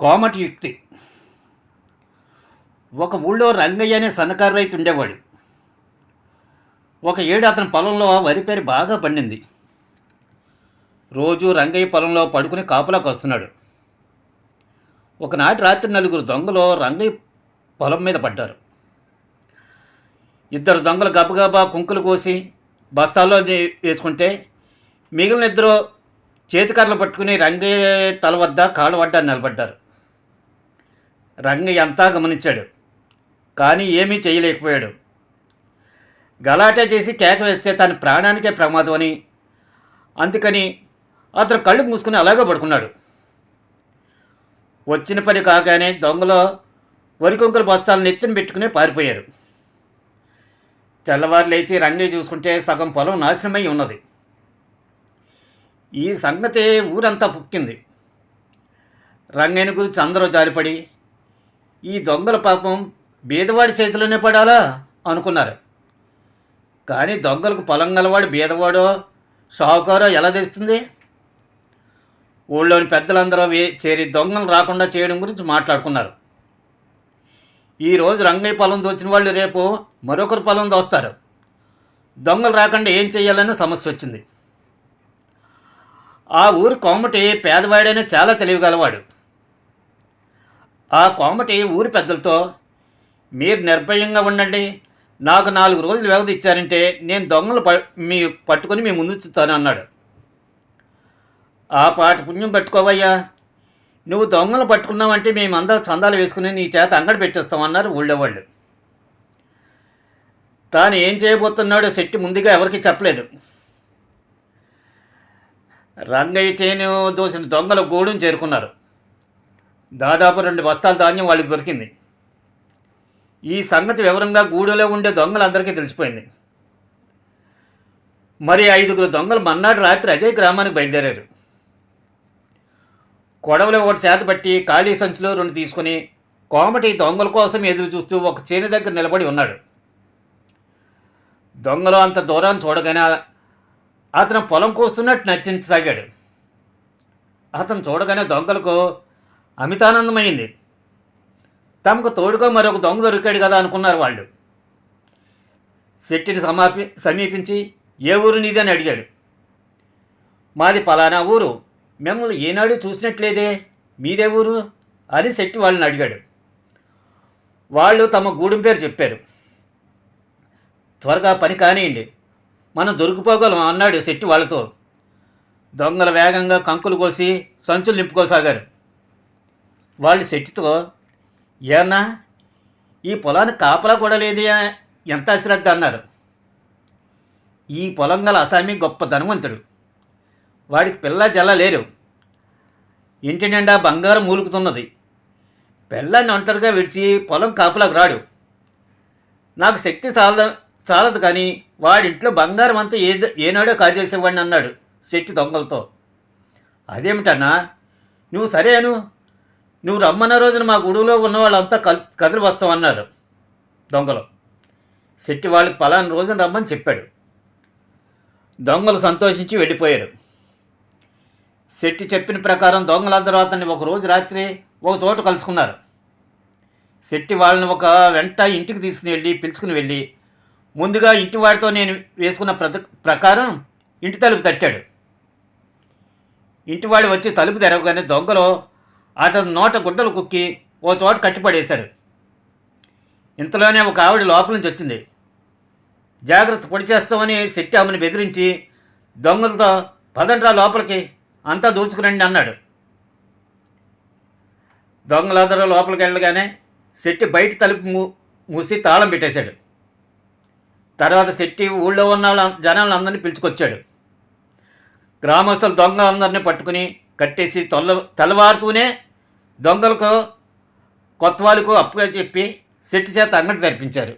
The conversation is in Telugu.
కోమటి యుక్తి. ఒక ఊళ్ళో రంగయ్య అనే సన్నకారు రైతు ఉండేవాడు. ఒక ఏడు అతని పొలంలో వరి పేరు బాగా పండింది. రోజు రంగయ్య పొలంలో పడుకుని కాపులాకు వస్తున్నాడు ఒకనాటి రాత్రి నలుగురు దొంగలు రంగయ్య పొలం మీద పడ్డారు. ఇద్దరు దొంగలు గబగబా కుంకులు కోసి బస్తాల్లో వేసుకుంటే మిగిలిన ఇద్దరు చేతికర్రలు పట్టుకుని రంగయ్య తల వద్ద కాళ్ళ వద్ద నిలబడ్డారు. రంగయ్య అంతా గమనించాడు. కానీ ఏమీ చేయలేకపోయాడు. గలాటా చేసి కేక వేస్తే తన ప్రాణానికే ప్రమాదం అని అందుకని అతను కళ్ళు మూసుకుని అలాగే పడుకున్నాడు. వచ్చిన పని కాగానే దొంగలో వరికొంకుల బస్తాలను నెత్తిన పెట్టుకుని పారిపోయారు. తెల్లవారు లేచి రంగయ్య చూసుకుంటే సగం పొలం నాశనమై ఉన్నది. ఈ సంగతి ఊరంతా పుక్కింది. రంగయ్యని గురించి అందరూ జారిపడి ఈ దొంగల పాపం బీదవాడి చేతిలోనే పడాలా? అనుకున్నారు. కానీ దొంగలకు పొలం గలవాడు బీదవాడో షావుకారో ఎలా తెలుస్తుంది? ఊళ్ళోని పెద్దలందరూ చేరి దొంగలు రాకుండా చేయడం గురించి మాట్లాడుకున్నారు. ఈరోజు రంగయ్య పొలం దోచిన వాళ్ళు రేపు మరొకరు పొలం దోస్తారు. దొంగలు రాకుండా ఏం చేయాలని సమస్య వచ్చింది. ఆ ఊరు కోమటి పేదవాడైనా చాలా తెలివిగలవాడు. ఆ కోమటి ఊరి పెద్దలతో మీరు నిర్భయంగా ఉండండి. నాకు నాలుగు రోజులు వ్యవధి ఇచ్చారంటే నేను దొంగలు ప మీ పట్టుకొని మీ ముందు చూస్తాను అన్నాడు. ఆ పాట పుణ్యం కట్టుకోవయ్యా. నువ్వు దొంగలు పట్టుకున్నావంటే మేమందరూ చందాలు వేసుకుని నీ చేత అంగడి పెట్టేస్తామన్నారు ఊళ్ళో వాళ్ళు తాను ఏం చేయబోతున్నాడో శెట్టి ముందుగా ఎవరికి చెప్పలేదు. రంగయ్య చేను దోసిన దొంగలు గూడెం చేరుకున్నారు. దాదాపు రెండు బస్తాల ధాన్యం వాళ్ళకి దొరికింది. ఈ సంగతి వివరంగా గూడెలో ఉండే దొంగలందరికీ తెలిసిపోయింది. మరి ఐదుగురు దొంగలు మన్నాడు రాత్రి అదే గ్రామానికి బయలుదేరారు. కొడవలో ఒకటి చేత పట్టి ఖాళీ సంచిలో రెండు తీసుకుని కోమటి దొంగల కోసం ఎదురు చూస్తూ ఒక చేను దగ్గర నిలబడి ఉన్నాడు. దొంగలు అంత దూరాన్ని చూడగానే అతను పొలం కోస్తున్నట్టు నచ్చించసాగాడు అతను చూడగానే దొంగలకు అమితానందమైంది. తమకు తోడుగా మరొక దొంగ దొరికాడు కదా అనుకున్నారు వాళ్ళు. శెట్టిని సమాపి సమీపించి ఏ ఊరు నీదని అడిగాడు. మాది పలానా ఊరు. మిమ్మల్ని ఏనాడు చూసినట్లేదే. మీదే ఊరు? అని శెట్టి వాళ్ళని అడిగాడు. వాళ్ళు తమ గూడెం పేరు చెప్పారు. త్వరగా పని కానియండి. మనం దొరికిపోగలం అన్నాడు శెట్టి వాళ్ళతో. దొంగలు వేగంగా కంకులు కోసి సంచులు నింపుకోసాగారు. వాళ్ళు శెట్టితో ఏనా ఈ పొలానికి కాపలా కూడా లేదే ఎంత అశ్రద్ధ అన్నారు. ఈ పొలం గల అసామి గొప్ప ధనవంతుడు. వాడికి పిల్ల జల్ల లేరు. ఇంటి నిండా బంగారం మూలుకుతున్నది పిల్లాన్ని ఒంటరిగా విడిచి పొలం కాపులకు రాడు. నాకు శక్తి చాలదు చాలదు కానీ వాడింట్లో బంగారం అంతా ఏదో ఏనాడో కాజేసేవాడిని అన్నాడు శెట్టి దొంగలతో. అదేమిటన్నా నువ్వు సరే అను. నువ్వు రమ్మన్న రోజున మా గుడిలో ఉన్న వాళ్ళంతా కల్ కదిలి వస్తామన్నారు దొంగలు. శెట్టి వాళ్ళకి పలానా రోజున రమ్మని చెప్పాడు. దొంగలు సంతోషించి వెళ్ళిపోయారు. శెట్టి చెప్పిన ప్రకారం దొంగలందరూ అతన్ని ఒక రోజు రాత్రి ఒక చోట కలుసుకున్నారు. శెట్టి వాళ్ళని ఒక వెంట ఇంటికి తీసుకుని వెళ్ళి పిలుచుకుని వెళ్ళి ముందుగా ఇంటి వాడితో నేను వేసుకున్న ప్రత ప్రకారం ఇంటి తలుపు తట్టాడు. ఇంటివాడు వచ్చి తలుపు తెరవగానే దొంగలు అతను నోట గుడ్డలు కుక్కి ఓ చోట కట్టిపడేశారు. ఇంతలోనే ఒక ఆవిడ లోపల నుంచి వచ్చింది. జాగ్రత్త పొడి చేస్తామని శెట్టి ఆమెను బెదిరించి దొంగలతో పదండ్రా లోపలికి అంతా దూచుకురండి అన్నాడు. దొంగలందరూ లోపలికి వెళ్ళగానే శెట్టి బయట తలుపు మూ మూసి తాళం పెట్టేశాడు. తర్వాత శెట్టి ఊళ్ళో ఉన్న వాళ్ళ జనాలందరినీ పిలుచుకొచ్చాడు. గ్రామస్తులు దొంగలందరినీ పట్టుకుని కట్టేసి తొల్ల తలవారుతూనే దొంగలకు కొత్త వాళ్ళకు అప్పుగా చెప్పి శెట్టి చేత అంగడి తెరిపించారు.